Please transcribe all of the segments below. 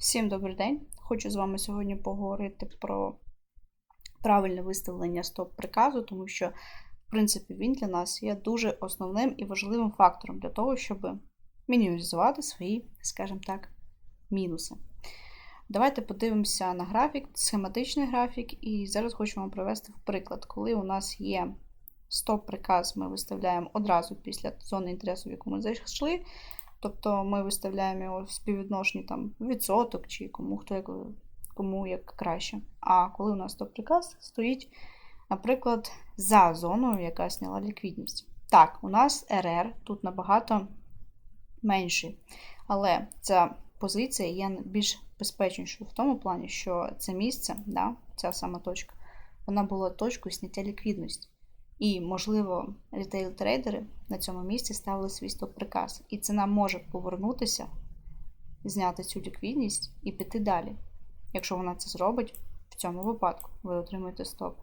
Всім добрий день! Хочу з вами сьогодні поговорити про правильне виставлення стоп-приказу, тому що, в принципі, він для нас є дуже основним і важливим фактором для того, щоб мінімізувати свої, скажімо так, мінуси. Давайте подивимося на графік, схематичний графік, і зараз хочу вам привести в приклад, коли у нас є стоп-приказ, ми виставляємо одразу після зони інтересу, в яку ми зайшли. Тобто ми виставляємо його в співвідношенні там відсоток чи кому хто як кому як краще. А коли у нас топ-приказ стоїть, наприклад, за зоною, яка зняла ліквідність. Так, у нас РР тут набагато менший. Але ця позиція є більш безпечнішою в тому плані, що це місце, да, ця сама точка, вона була точкою зняття ліквідності. І, можливо, рітейл-трейдери на цьому місці ставили свій стоп-приказ. І ціна може повернутися, зняти цю ліквідність і піти далі. Якщо вона це зробить, в цьому випадку ви отримаєте стоп.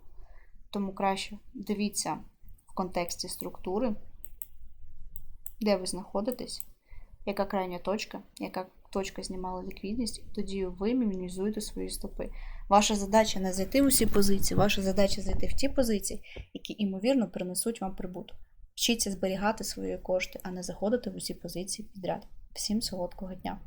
Тому краще дивіться в контексті структури, де ви знаходитесь, яка крайня точка, яка точка знімала ліквідність, тоді ви мінімізуєте свої стопи. Ваша задача не зайти в усі позиції, ваша задача зайти в ті позиції, які, ймовірно, принесуть вам прибуток. Вчіться зберігати свої кошти, а не заходити в усі позиції підряд. Всім солодкого дня!